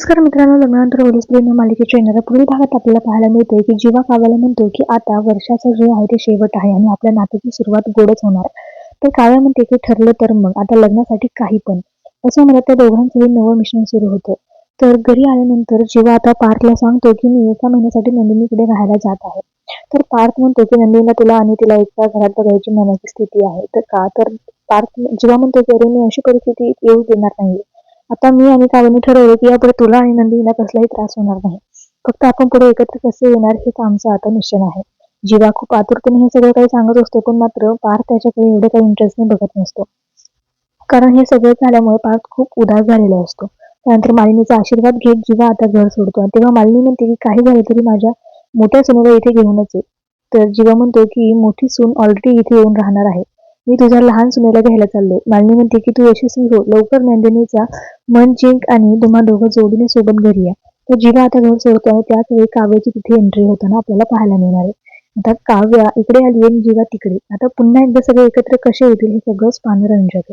नमस्कार मित्रांनो लग्नानंतर ओलीस प्रेम मालिकेच्या येणाऱ्या पुढील भागात आपल्याला पाहायला मिळते की जीवा काव्याला म्हणतो की आता वर्षाचा जो आहे ते शेवट आहे आणि आपल्या नात्याची सुरुवात गोडच होणार. तर काव्या म्हणते की ठरलं तर मग आता लग्नासाठी काही पण. असं म्हणत त्या दोघांचंही नवं मिशन सुरू होतं. तर घरी आल्यानंतर जीवा आता पार्थला सांगतो की मी एका महिन्यासाठी नंदिनीकडे राहायला जात आहे. तर पार्थ म्हणतो की नंदिनीला तुला आणि तिला एका घरात बघायची मनाची स्थिती आहे. तर का? तर पार्थ जीवा म्हणतो की अरे मी अशी परिस्थिती येऊ देणार नाही आता मी आणि काव्याने ठरवलं की यापुढे तुला आणि नंदिनीला कसलाही त्रास होणार नाही. फक्त आपण पुढे एकत्र कसे येणार हेच आमचं आता मिशन आहे. जीवा खूप आतुरतेने हे सगळं काही सांगत असतो पण मात्र पार्थ त्याच्याकडे एवढे काही इंटरेस्टने बघत नसतो. कारण हे सगळं झाल्यामुळे पार्थ खूप उदास झालेला असतो. त्यानंतर मालिनीचा आशीर्वाद घेत जीवा आता घर सोडतो आणि तेव्हा मालिनी म्हणते की काही झालं तरी माझ्या मोठ्या सुनेला इथे घेऊनच ये. तर जीवा म्हणतो की मोठी सून ऑलरेडी इथे येऊन राहणार आहे. मी तुझ्या लहान सुनेला घ्यायला चाललोय. मालनी म्हणते की तू यशस्वी हो. लवकर नंदिनीचा मन जिंक आणि तुम्हा दोघं जोडीने सोबत घरी या. तर जिवा आता घर सोडतो आणि त्याच वेळी काव्याची तिथे एंट्री होताना आपल्याला पाहायला मिळणार आहे. आता काव्या इकडे आली आणि जिवा तिकडे. आता पुन्हा एकदा सगळे एकत्र कसे येतील हे सगळंच पाहणं आहे